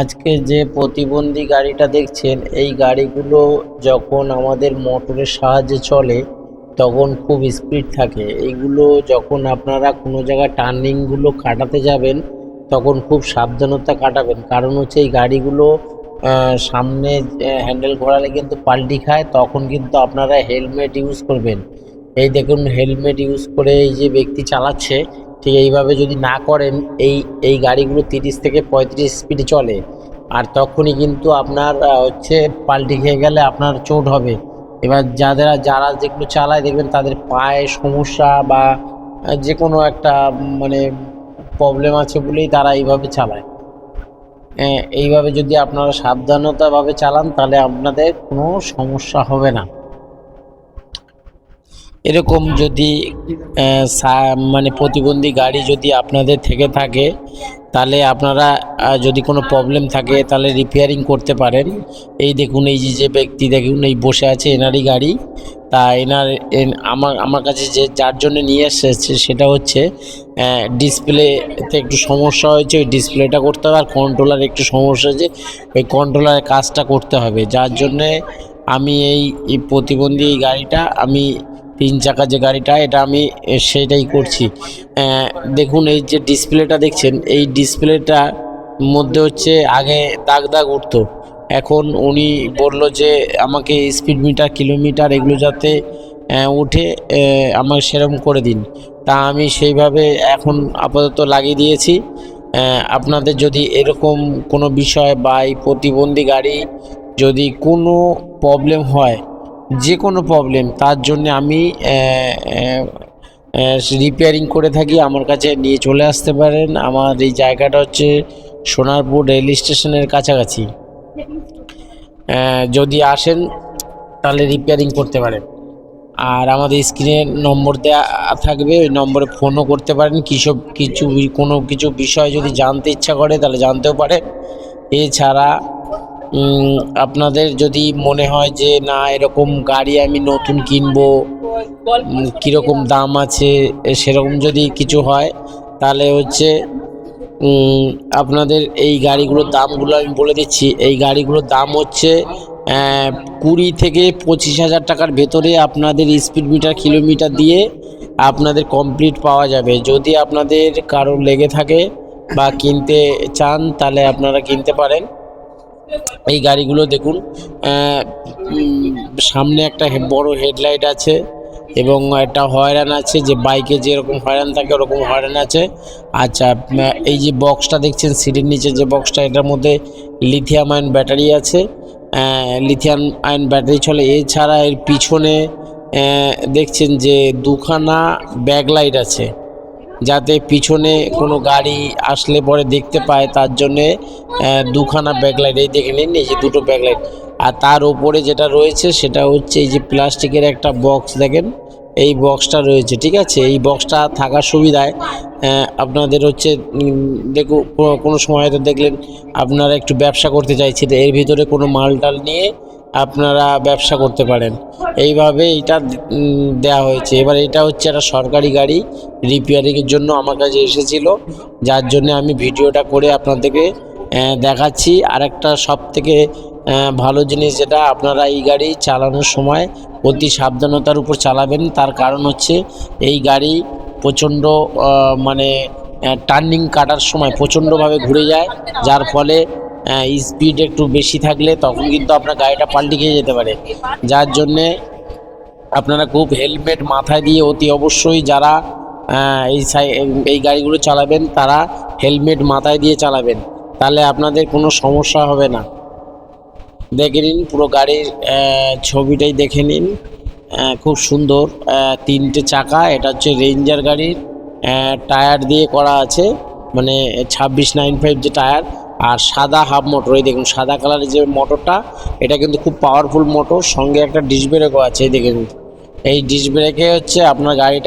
আজকে যে প্রতিবন্ধী গাড়িটা দেখছেন, এই গাড়িগুলো যখন আমাদের মোটরের সাহায্যে চলে, তখন খুব স্পিড থাকে। এইগুলো যখন আপনারা কোনো জায়গায় টার্নিংগুলো কাটাতে যাবেন, তখন খুব সাবধানতা কাটাবেন। কারণ হচ্ছে এই গাড়িগুলো সামনে হ্যান্ডেল ঘোরালে কিন্তু পাল্টি খায়, তখন কিন্তু আপনারা হেলমেট ইউজ করবেন। এই দেখুন হেলমেট ইউজ করে এই যে ব্যক্তি চালাচ্ছে ঠিক এইভাবে যদি না করেন এই এই গাড়িগুলো তিরিশ থেকে পঁয়ত্রিশ স্পিডে চলে। আর তখনই কিন্তু আপনার হচ্ছে পাল্টি খেয়ে গেলে আপনার চোট হবে। এবার যাদের যারা যেগুলো চালায় দেখবেন তাদের পায়ে সমস্যা বা যে কোনো একটা মানে প্রবলেম আছে বলেই তারা এইভাবে চালায়। আহ, এইভাবে যদি আপনারা সাবধানতাভাবে চালান তাহলে আপনাদের কোনো সমস্যা হবে না। এরকম যদি মানে প্রতিবন্ধী গাড়ি যদি আপনাদের থেকে থাকে, তাহলে আপনারা যদি কোনো প্রবলেম থাকে, তাহলে রিপেয়ারিং করতে পারেন। এই দেখুন, এই যে ব্যক্তি দেখুন, এই বসে আছে এনারই গাড়ি। তা এনার আমার আমার কাছে যে, যার জন্য নিয়ে এসেছে সেটা হচ্ছে ডিসপ্লেতে একটু সমস্যা হয়েছে, ওই ডিসপ্লেটা করতে হবে, আর কন্ট্রোলার একটু সমস্যা হয়েছে, ওই কন্ট্রোলারের কাজটা করতে হবে। যার জন্যে আমি এই প্রতিবন্ধী গাড়িটা আমি তিন চাকা যে গাড়িটা এটা আমি সেটাই করছি। দেখুন এই যে ডিসপ্লেটা দেখছেন এই ডিসপ্লেটার মধ্যে হচ্ছে আগে দাগ দাগ উঠতো। এখন উনি বলল যে আমাকে স্পিড মিটার কিলোমিটার এগুলো যাতে উঠে আহ, আমাকে সেরকম করে দিন। তা আমি সেইভাবে এখন আপাতত লাগিয়ে দিয়েছি। আপনাদের যদি এরকম কোনো বিষয় বা এই প্রতিবন্ধী গাড়ি যদি কোনো প্রবলেম হয় যে কোনো প্রবলেম তার জন্য আমি রিপেয়ারিং করে থাকি। আমার কাছে নিয়ে চলে আসতে পারেন। আমার এই জায়গাটা হচ্ছে সোনারপুর রেল স্টেশনের কাছাকাছি। যদি আসেন, তাহলে রিপেয়ারিং করতে পারেন। আর আমাদের স্ক্রিনে নম্বর দেওয়া থাকবে, ওই নম্বরে ফোনও করতে পারেন। কিসব কিছু, কোনো কিছু বিষয় যদি জানতে ইচ্ছা করে, তাহলে জানতেও পারেন এছাড়া আপনাদের যদি মনে হয় যে, না, এরকম গাড়ি আমি নতুন কিনবো কীরকম দাম আছে সেরকম যদি কিছু হয়, তাহলে হচ্ছে আপনাদের এই গাড়িগুলোর দামগুলো আমি বলে দিচ্ছি। এই গাড়িগুলোর দাম হচ্ছে কুড়ি থেকে পঁচিশ হাজার টাকার ভেতরে আপনাদের স্পিড মিটার, কিলোমিটার দিয়ে আপনাদের কমপ্লিট পাওয়া যাবে। যদি আপনাদের কারও লেগে থাকে বা কিনতে চান, তাহলে আপনারা কিনতে পারেন। এই গাড়িগুলো দেখুন সামনে একটা বড় হেডলাইট আছে এবং একটা হয়রান আছে যে বাইকে যেরকম হয়রান থাকে ওরকম হয়রান আছে। আচ্ছা এই যে বক্সটা দেখছেন, সিটের নিচে যে বক্সটা, এটার মধ্যে লিথিয়াম আয়ন ব্যাটারি আছে। লিথিয়াম আয়ন ব্যাটারি চলে। এছাড়া এর পিছনে দেখছেন যে দুখানা ব্যাকলাইট আছে। যাতে পিছনে কোনো গাড়ি আসলে পরে দেখতে পায়, তার জন্যে দুখানা ব্যাকলাইট এই দেখে নিন এই যে দুটো ব্যাকলাইট আর তার উপরে যেটা রয়েছে, সেটা হচ্ছে এই যে প্লাস্টিকের একটা বক্স দেখেন, এই বক্সটা রয়েছে, ঠিক আছে? এই বক্সটা থাকার সুবিধায় আপনাদের হচ্ছে দেখুন কোনো সময় হয়তো দেখলেন, আপনারা একটু ব্যবসা করতে চাইছেন, এর ভিতরে কোনো মাল টাল নিয়ে আপনারা ব্যবসা করতে পারেন। এইভাবে এটা দেয়া হয়েছে। এবার এটা হচ্ছে একটা সরকারি গাড়ি রিপেয়ারিংয়ের জন্য আমার কাছে এসেছিল। যার জন্য আমি ভিডিওটা করে আপনাদেরকে দেখাচ্ছি। আর একটা সব থেকে ভালো জিনিস যেটা, আপনারা এই গাড়ি চালানোর সময় অতি সাবধানতার উপর চালাবেন। তার কারণ হচ্ছে, এই গাড়ি প্রচণ্ড মানে টার্নিং কাটার সময় প্রচণ্ডভাবে ঘুরে যায়। যার ফলে স্পিড একটু বেশি থাকলে তখন কিন্তু আপনার গাড়িটা পাল্টে খেয়ে যেতে পারে। যার জন্যে আপনারা খুব হেলমেট মাথায় দিয়ে অতি অবশ্যই যারা এই সাই, এই গাড়িগুলো চালাবেন, তারা হেলমেট মাথায় দিয়ে চালাবেন। তাহলে আপনাদের কোনো সমস্যা হবে না। দেখে নিন, পুরো গাড়ির ছবিটাই দেখে নিন। খুব সুন্দর তিনটে চাকা, এটা হচ্ছে রেঞ্জার গাড়ির টায়ার দিয়ে করা আছে। মানে ছাব্বিশ নাইন ফাইভ যে টায়ার আর সাদা হাফ মোটর, এই দেখুন, সাদা কালারের যে মোটরটা, এটা কিন্তু খুব পাওয়ারফুল মোটর সঙ্গে একটা ডিস ব্রেকও আছে, এই দেখুন। এই ডিস ব্রেকে হচ্ছে আপনার গাড়িটা